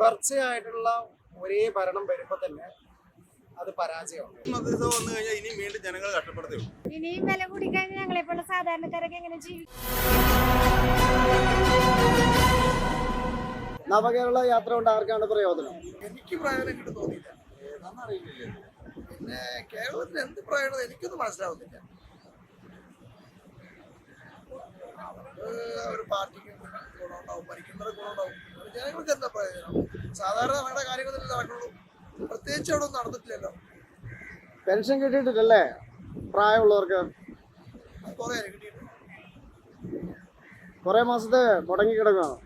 തുടർച്ചയായിട്ടുള്ള ഒരേ ഭരണം വരുമ്പോൾ തന്നെ അത് പരാജയമാണ് മന്ത്രിസഭ വന്നു കഴിഞ്ഞാൽ വീണ്ടും ജനങ്ങൾ കഷ്ടപ്പെടുത്തേ ഉള്ളൂ. ഇനിയും വില കൂടിക്കഴിഞ്ഞാൽ ഞങ്ങളെ പോലെ സാധാരണക്കാരൊക്കെ എങ്ങനെ ജീവിക്കും? നവകേരള യാത്ര കൊണ്ട് ആർക്കാണ് പ്രയോജനം? എനിക്ക് പ്രയോജനം കിട്ടും തോന്നിയില്ല. ഏതാണെന്നറിയില്ല പിന്നെ കേരളത്തിൽ എന്ത് പ്രയോജനം എനിക്കൊന്നും മനസ്സിലാവുന്നില്ല. അവർക്ക് ഒരു പാർട്ടിക്ക് ഗുണമുണ്ടാവും ഭരിക്കുന്നവർക്ക് ഗുണമുണ്ടാവും. ജനങ്ങൾക്ക് എന്താ പ്രയോജനം സാധാരണ നമ്മുടെ കാര്യങ്ങളിൽ നടക്കുള്ളൂ. പ്രത്യേകിച്ച് അവിടെ ഒന്നും നടന്നിട്ടില്ലല്ലോ. പെൻഷൻ കിട്ടിയിട്ടില്ലല്ലേ? പ്രായമുള്ളവർക്ക്? അത് കിട്ടിയിട്ടുണ്ട്. കുറെ മാസത്തെ മുടങ്ങി കുറേ കാലം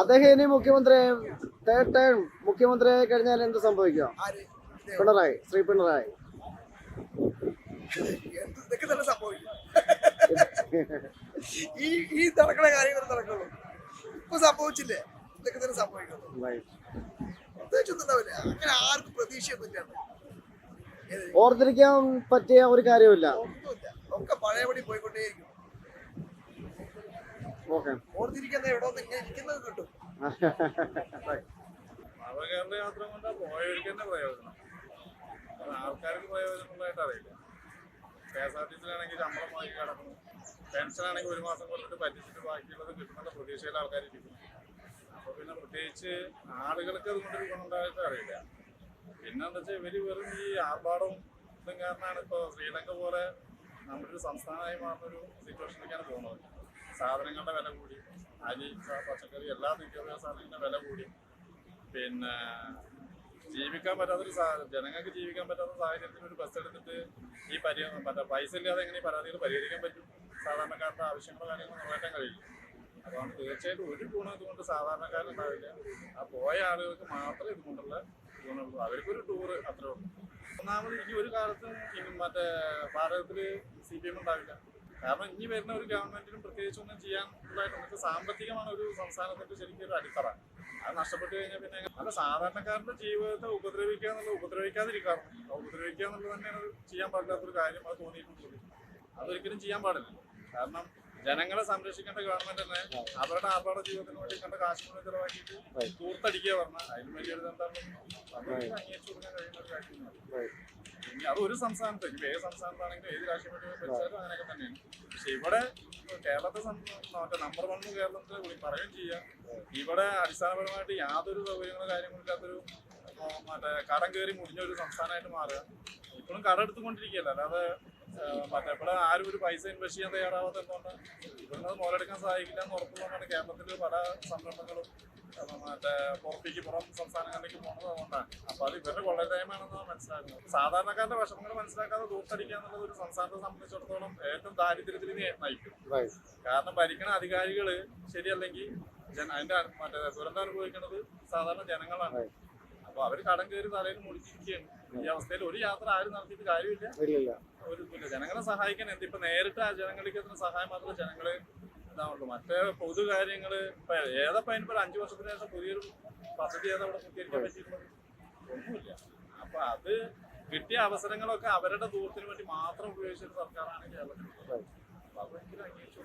അദ്ദേഹം ഇനി മുഖ്യമന്ത്രി തേർഡ് ടൈം മുഖ്യമന്ത്രിയായി കഴിഞ്ഞാൽ എന്ത് സംഭവിക്കും? ആര്? പിണറായി ശ്രീ പിണറായി. എന്ത് ഇതൊക്കെ തന്നെ സംഭവിക്കും. ഈ ഈ നടക്കുന്ന കാര്യങ്ങൾ നടക്കുള്ളൂ ഇപ്പൊ സംഭവിച്ചില്ലേ? ഇതൊക്കെ തന്നെ സംഭവിക്കുന്നു പ്രത്യേകിച്ചൊന്നും ഉണ്ടാവില്ല അങ്ങനെ ആർക്കും പ്രതീക്ഷയൊന്നുമില്ല ഏത്? ഓർത്തിരിക്കാൻ പറ്റിയ ഒരു കാര്യമില്ല ഒന്നുമില്ല. ഒക്കെ പഴയപടി പോയിക്കൊണ്ടേയിരിക്കും. ഓക്കെ. ഓർത്തിരിക്കുന്ന എവിടെ ഒന്ന് ഇങ്ങനെ ഇരിക്കുന്നത് കിട്ടും. നവകേരള യാത്ര കൊണ്ട് പോയവർക്ക് തന്നെ പ്രയോജനം. അത് ആൾക്കാർക്ക് പ്രയോജനമുള്ളതായിട്ട് അറിയില്ല. കെ എസ് ആർ ടി സിയിലാണെങ്കിൽ ശമ്പളം വാങ്ങി കിടക്കുന്നു പെൻഷനാണെങ്കിൽ ഒരു മാസം കൊണ്ടിട്ട് പറ്റിച്ചിട്ട് ബാക്കിയുള്ളത് കിട്ടുന്നുള്ള പ്രതീക്ഷയിൽ ആൾക്കാർ ഇരിക്കുന്നു. അപ്പോൾ പിന്നെ പ്രത്യേകിച്ച് ആളുകൾക്ക് അതുകൊണ്ടൊരു ഗുണമുണ്ടായിട്ട് അറിയില്ല. പിന്നെന്ന് എന്താ വെച്ചാൽ ഇവർ വെറും ഈ ആർഭാടവും ഇതും കാരണമാണ് ഇപ്പോൾ ശ്രീലങ്ക പോലെ നമ്മുടെ ഒരു സംസ്ഥാനമായി മാറുന്നൊരു സിറ്റുവേഷനിലേക്കാണ് പോകുന്നത്. സാധനങ്ങളുടെ വില കൂടി അരി പച്ചക്കറി എല്ലാ നിത്യോപയോഗ സാധനങ്ങളുടെ വില കൂടി. പിന്നെ ജീവിക്കാൻ പറ്റാത്തൊരു ജനങ്ങൾക്ക് ജീവിക്കാൻ പറ്റാത്ത സാഹചര്യത്തിൽ ഒരു ബസ് എടുത്തിട്ട് ഈ പരി മറ്റേ പൈസ ഇല്ലാതെ എങ്ങനെ ഈ പരാതികൾ പരിഹരിക്കാൻ പറ്റും? സാധാരണക്കാരുടെ ആവശ്യങ്ങളോ കാര്യങ്ങളോ നിറവേറ്റാൻ കഴിയില്ല. അപ്പോൾ തീർച്ചയായിട്ടും ഒരു ഗുണം ഇതുകൊണ്ട് സാധാരണക്കാരുണ്ടാവില്ല ആ പോയ ആളുകൾക്ക് മാത്രമേ ഇതുകൊണ്ടുള്ള ഗുണമുള്ളൂ. അവർക്കൊരു ടൂറ് അത്രേ ഉള്ളൂ. ഒന്നാമത് ഇനി ഒരു കാലത്തും മറ്റേ ഭാരതത്തിൽ സി പി എം ഉണ്ടാവില്ല. കാരണം ഇനി വരുന്ന ഒരു ഗവൺമെന്റിനും പ്രത്യേകിച്ച് ഒന്നും ചെയ്യാൻ ഉള്ളതായിട്ട് സാമ്പത്തികമാണ് ഒരു സംസ്ഥാനത്തിന്റെ ശരിക്കും ഒരു അടിത്തറ. അത് നഷ്ടപ്പെട്ടു കഴിഞ്ഞാൽ പിന്നെ അല്ല സാധാരണക്കാരുടെ ജീവിതത്തെ ഉപദ്രവിക്കുക എന്നുള്ളത് ഉപദ്രവിക്കാതിരിക്കാറുണ്ട് ഉപദ്രവിക്കുക എന്നുള്ളത് തന്നെയാണ് ചെയ്യാൻ പാടില്ലാത്തൊരു കാര്യം അത് തോന്നിയിട്ടുണ്ട് അതൊരിക്കലും ചെയ്യാൻ പാടില്ല. കാരണം ജനങ്ങളെ സംരക്ഷിക്കേണ്ട ഗവൺമെന്റ് തന്നെ അവരുടെ ആർഭാട ജീവിതത്തിന് വേണ്ടി കണ്ട കാശ് മുഴുവൻ ചെലവാക്കിയിട്ട് തൂർത്തടിക്കുക പറഞ്ഞാൽ അതിന് വലിയൊരു എന്താണ് അതൊന്നും അംഗീകരിച്ചു കൊടുക്കാൻ കഴിയുന്ന ഒരു ഇനി അത് ഒരു സംസ്ഥാനത്ത് ഇപ്പൊ ഏത് സംസ്ഥാനത്താണെങ്കിലും ഏത് രാഷ്ട്രീയ പാർട്ടി ഭരിച്ചാലും അങ്ങനെയൊക്കെ തന്നെയാണ്. പക്ഷെ ഇവിടെ കേരളത്തെ മറ്റേ നമ്പർ വൺ കേരളത്തിൽ വിളി പറയുകയും ചെയ്യാം. ഇവിടെ അടിസ്ഥാനപരമായിട്ട് യാതൊരു സൗകര്യങ്ങളോ കാര്യങ്ങളോ ഇല്ലാത്തൊരു മറ്റേ കടം കയറി മുടിഞ്ഞ ഒരു സംസ്ഥാനമായിട്ട് മാറുക. ഇപ്പോഴും കടം എടുത്തുകൊണ്ടിരിക്കുകയല്ല. അല്ലാതെ ആ, മറ്റേ ഇവിടെ ആരും ഒരു പൈസ ഇൻവെസ്റ്റ് ചെയ്യാൻ തയ്യാറാവാത്ത എന്തുകൊണ്ടാണ് ഇവിടുന്ന് മുതലെടുക്കാൻ സഹായിക്കില്ല എന്ന് ഉറപ്പുള്ളതാണ് കേരളത്തിൽ പല സംരംഭങ്ങളും മറ്റേ പുറത്തേക്ക് പുറം സംസ്ഥാനങ്ങളിലേക്ക് പോകുന്നത് അതുകൊണ്ടാണ്. അപ്പൊ അത് ഇവരുടെ കൊള്ളരുതായ്മയാണെന്ന് മനസ്സിലാക്കുന്നത് സാധാരണക്കാരുടെ വിഷമങ്ങൾ മനസ്സിലാക്കാതെ ദൂർത്തടിക്കുക എന്നുള്ളത് ഒരു സംസ്ഥാനത്തെ സംബന്ധിച്ചിടത്തോളം ഏറ്റവും ദാരിദ്ര്യത്തിലേക്ക് നയിക്കും. കാരണം ഭരിക്കുന്ന അധികാരികൾ ശരിയല്ലെങ്കിൽ ജന അതിന്റെ മറ്റേ ദുരന്തം അനുഭവിക്കുന്നത് സാധാരണ ജനങ്ങളാണ്. അപ്പോൾ അവർ കടം കയറി തലയിൽ മുടിച്ചിരിക്കുകയാണ് ഈ അവസ്ഥയിൽ ഒരു യാത്ര ആരും നടത്തിയിട്ട് കാര്യമില്ല. ഇല്ലില്ല. ഒരു ജനങ്ങളെ സഹായിക്കാൻ എന്ത്? ഇപ്പൊ നേരിട്ട് ആ ജനങ്ങൾക്ക് എത്തുന്ന സഹായം മാത്രമേ ജനങ്ങൾ ഇതാവുള്ളൂ. മറ്റേ പൊതു കാര്യങ്ങൾ ഇപ്പൊ ഏതപ്പോ അതിനിപ്പോ ഒരു അഞ്ചു വർഷത്തിന് ശേഷം പുതിയൊരു പദ്ധതി ഏതാ ഇവിടെ പൂർത്തീകരിക്കാൻ പറ്റിയിട്ടുള്ളത്? ഒന്നുമില്ല. അപ്പൊ അത് കിട്ടിയ അവസരങ്ങളൊക്കെ അവരുടെ ദൂരത്തിന് വേണ്ടി മാത്രം ഉപയോഗിച്ചൊരു സർക്കാരാണ് കേരളത്തിൽ അപ്പൊ അതൊരിക്കലും അംഗീകരിച്ചു.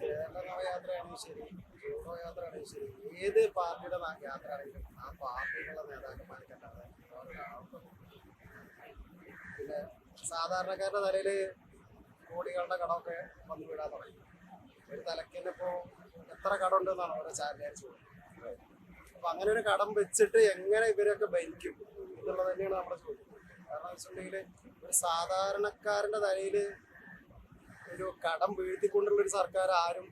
കേരള ശരി ജൂഡോ യാത്രയാണെങ്കിൽ ശരി ഏത് പാർട്ടിയുടെ യാത്ര യാത്രയാണെങ്കിലും ആ പാർട്ടികളുടെ നേതാക്കന്മാരെ കണ്ടാതെ പിന്നെ സാധാരണക്കാരുടെ തലയിൽ കോടികളുടെ കടമൊക്കെ വന്നു വീഴാൻ തുടങ്ങി. ഒരു തലക്കിന് ഇപ്പോൾ എത്ര കടമുണ്ടെന്നാണ് ഓരോ ചാനലിച്ചു അപ്പൊ അങ്ങനെ ഒരു കടം വെച്ചിട്ട് എങ്ങനെ ഇവരൊക്കെ ഭരിക്കും എന്നുള്ളത് തന്നെയാണ് നമ്മുടെ ചോദ്യം. കാരണം വെച്ചിട്ടുണ്ടെങ്കിൽ ഒരു സാധാരണക്കാരന്റെ തലയിൽ ഒരു കടം വീഴ്ത്തിക്കൊണ്ടുള്ള ഒരു സർക്കാർ ആരും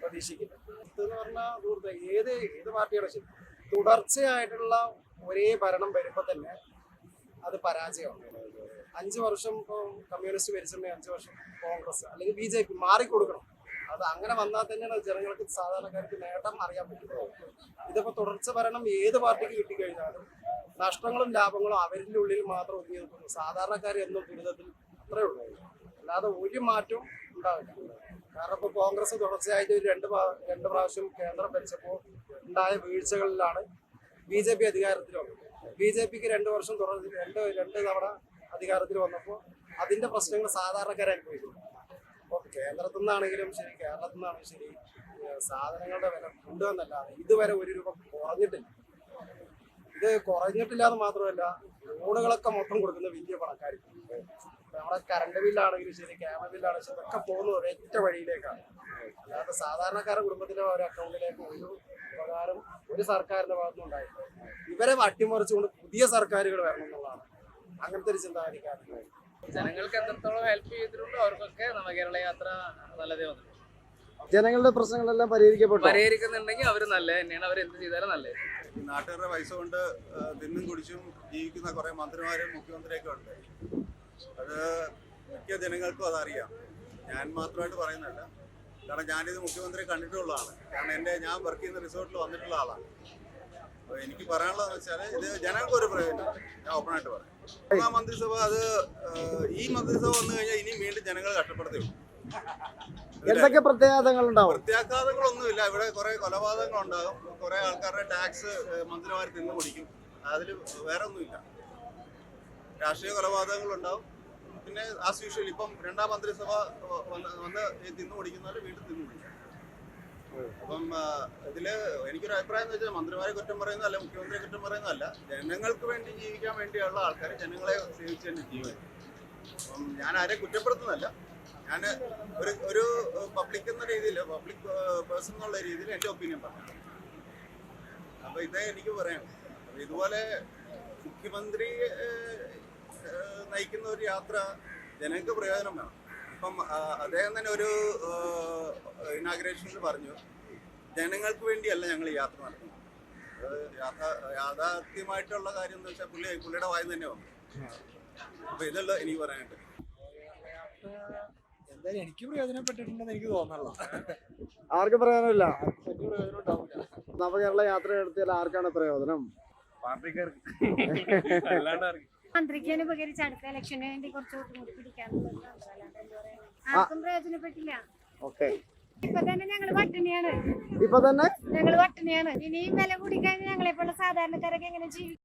പ്രതീക്ഷിക്കില്ല. എന്ന് പറഞ്ഞാൽ സുഹൃത്തെ ഏത് ഏത് പാർട്ടിയാണ് ശരി തുടർച്ചയായിട്ടുള്ള ഒരേ ഭരണം വരുമ്പോൾ തന്നെ അത് പരാജയമാണ്. അഞ്ച് വർഷം ഇപ്പോൾ കമ്മ്യൂണിസ്റ്റ് ഭരിച്ചിട്ടുണ്ടെങ്കിൽ അഞ്ച് വർഷം കോൺഗ്രസ് അല്ലെങ്കിൽ ബി ജെ പി മാറിക്കൊടുക്കണം. അത് അങ്ങനെ വന്നാൽ തന്നെയാണ് ജനങ്ങൾക്ക് സാധാരണക്കാർക്ക് നേട്ടം അറിയാൻ പറ്റുന്നത്. ഇതിപ്പോൾ തുടർച്ച ഭരണം ഏത് പാർട്ടിക്ക് കിട്ടിക്കഴിഞ്ഞാലും നഷ്ടങ്ങളും ലാഭങ്ങളും അവരിന്റെ ഉള്ളിൽ മാത്രം ഒതുങ്ങി നിൽക്കുന്നു. സാധാരണക്കാർ എന്നും ദുരിതത്തിൽ അത്രേ ഉള്ളൂ. അല്ലാതെ ഒരു മാറ്റവും ഉണ്ടാവില്ല. കാരണം ഇപ്പോൾ കോൺഗ്രസ് തുടർച്ചയായിട്ട് രണ്ട് രണ്ട് പ്രാവശ്യം കേന്ദ്രം ഭരിച്ചപ്പോൾ ഉണ്ടായ വീഴ്ചകളിലാണ് ബി ജെ പി അധികാരത്തിൽ ബി ജെ പിക്ക് രണ്ട് വർഷം തുടർ രണ്ട് രണ്ട് തവണ അധികാരത്തിൽ വന്നപ്പോൾ അതിന്റെ പ്രശ്നങ്ങൾ സാധാരണക്കാരെ അനുഭവിക്കുന്നു അപ്പോൾ കേന്ദ്രത്തിൽ നിന്നാണെങ്കിലും ശരി കേരളത്തിൽ നിന്നാണെങ്കിലും ശരി സാധനങ്ങളുടെ വില കൂടുകയെന്നല്ലാതെ ഇതുവരെ ഒരു രൂപ കുറഞ്ഞിട്ടില്ല. ഇത് കുറഞ്ഞിട്ടില്ല എന്ന് മാത്രമല്ല ലോണുകളൊക്കെ മൊത്തം കൊടുക്കുന്ന വലിയ പണക്കാർക്ക് നമ്മുടെ കറണ്ട് ബില്ലാണെങ്കിലും ശരി ക്യാമറ ബില്ലാണെങ്കിലും ശരി ഇതൊക്കെ പോകുന്ന ഒരൊറ്റ വഴിയിലേക്കാണ്. അല്ലാതെ സാധാരണക്കാരുടെ കുടുംബത്തിലെ ഒരു അക്കൗണ്ടിലേക്ക് ഒരു ഉപകാരം ഒരു സർക്കാരിന്റെ ഭാഗത്തുനിന്ന് ഇവരെ അട്ടിമറിച്ചുകൊണ്ട് പുതിയ സർക്കാരുകൾ വരണം എന്നുള്ളതാണ്. അങ്ങനത്തെ ഒരു ചിന്താഗതിക്കാരുണ്ട് ജനങ്ങൾക്ക് എത്രത്തോളം ഹെൽപ്പ് ചെയ്തിട്ടുണ്ടോ അവർക്കൊക്കെ നവകേരള യാത്ര നല്ലതേ വന്നിട്ടുണ്ട്. ജനങ്ങളുടെ പ്രശ്നങ്ങളെല്ലാം പരിഹരിക്കപ്പെട്ടു? പരിഹരിക്കുന്നുണ്ടെങ്കിൽ അവർ നല്ല തന്നെയാണ്. അവർ എന്ത് ചെയ്താലും നല്ലത്. നാട്ടുകാരുടെ പൈസ കൊണ്ട് തിന്നും കുടിച്ചും ജീവിക്കുന്ന കുറെ മന്ത്രിമാരും മുഖ്യമന്ത്രിയൊക്കെ ഉണ്ട്. അത് മിക്ക ജനങ്ങൾക്കും അതറിയാം. ഞാൻ മാത്രമായിട്ട് പറയുന്നില്ല കാരണം ഞാനിത് മുഖ്യമന്ത്രി കണ്ടിട്ടുള്ളതാണ് കാരണം എന്റെ ഞാൻ വർക്ക് ചെയ്യുന്ന റിസോർട്ടിൽ വന്നിട്ടുള്ള ആളാണ്. എനിക്ക് പറയാനുള്ളതെന്ന് വെച്ചാൽ ഇത് ജനങ്ങൾക്ക് ഒരു പ്രയോജനം. ഞാൻ ഓപ്പണായിട്ട് പറയാം. ഒന്നാം മന്ത്രിസഭ അത് ഈ മന്ത്രിസഭ വന്നു കഴിഞ്ഞാൽ ഇനിയും വീണ്ടും ജനങ്ങൾ കഷ്ടപ്പെടുത്തേ എന്തൊക്കെ പ്രത്യാഘാതങ്ങൾ ഉണ്ടാവും പ്രത്യാഘാതങ്ങളൊന്നുമില്ല. ഇവിടെ കുറെ കൊലപാതകങ്ങൾ ഉണ്ടാകും കുറെ ആൾക്കാരുടെ ടാക്സ് മന്ത്രിമാർ തിന്നു കുടിക്കും. അതിൽ വേറെ ഒന്നുമില്ല രാഷ്ട്രീയ കൊലപാതകങ്ങൾ ഉണ്ടാവും പിന്നെ ആസ് യൂഷ്വൽ ഇപ്പം രണ്ടാം മന്ത്രിസഭ വന്ന് തിന്നു കുടിക്കുന്നവർ വീണ്ടും തിന്നു അപ്പം ഇതിൽ എനിക്കൊരു അഭിപ്രായം എന്ന് വെച്ചാൽ മന്ത്രിമാരെ കുറ്റം പറയുന്നതല്ല മുഖ്യമന്ത്രിയെ കുറ്റം പറയുന്നതല്ല. ജനങ്ങൾക്ക് വേണ്ടി ജീവിക്കാൻ വേണ്ടിയുള്ള ആൾക്കാർ ജനങ്ങളെ സേവിച്ച് തന്നെ അപ്പം ഞാൻ ആരെ കുറ്റപ്പെടുത്തുന്നതല്ല. ഞാൻ ഒരു ഒരു പബ്ലിക് എന്ന രീതിയിൽ പബ്ലിക് പേഴ്സൺ എന്നുള്ള രീതിയിൽ എന്റെ ഒപ്പീനിയൻ പറഞ്ഞു അപ്പൊ ഇതേ എനിക്ക് പറയാം ഇതുപോലെ മുഖ്യമന്ത്രി നയിക്കുന്ന ഒരു യാത്ര ജനങ്ങൾക്ക് പ്രയോജനം വേണം. ഇപ്പം അദ്ദേഹം തന്നെ ഒരു ഇനാഗ്രേഷനിൽ പറഞ്ഞു ജനങ്ങൾക്ക് വേണ്ടിയല്ല ഞങ്ങൾ ഈ യാത്ര നടത്തുന്നത്. അത് യാഥാ യാഥാർത്ഥ്യമായിട്ടുള്ള കാര്യം എന്ന് വെച്ചാൽ പുള്ളി പുള്ളിയുടെ വായം തന്നെ വന്നു. അപ്പൊ ഇതല്ല എനിക്ക് പറയാനായിട്ട് എന്തായാലും എനിക്ക് പ്രയോജനപ്പെട്ടിട്ടുണ്ടെന്ന് എനിക്ക് തോന്നണല്ലോ ആർക്കും പ്രയോജനമില്ല. നവകേരള യാത്ര നടത്തിയാൽ ആർക്കാണ് പ്രയോജനം? മന്ത്രിക്ക് അനുപകരിച്ച് ഉപകരിച്ച് അടുത്ത ഇലക്ഷന് വേണ്ടി കുറച്ച് വോട്ട് കൂടി പിടിക്കാന്നുള്ളത് അല്ലാണ്ട് എന്താ പറയാ ആർക്കും പ്രയോജനപ്പെട്ടില്ല. ഓക്കെ. ഇപ്പൊ തന്നെ ഞങ്ങൾ പട്ടിണിയാണ്. ഇപ്പൊ തന്നെ? ഞങ്ങൾ പട്ടിണിയാണ്. ഇനിയും വില കൂടിക്കഴിഞ്ഞാൽ ഞങ്ങളെ പോലുള്ള സാധാരണക്കാരൊക്കെ എങ്ങനെ ജീവിക്കും?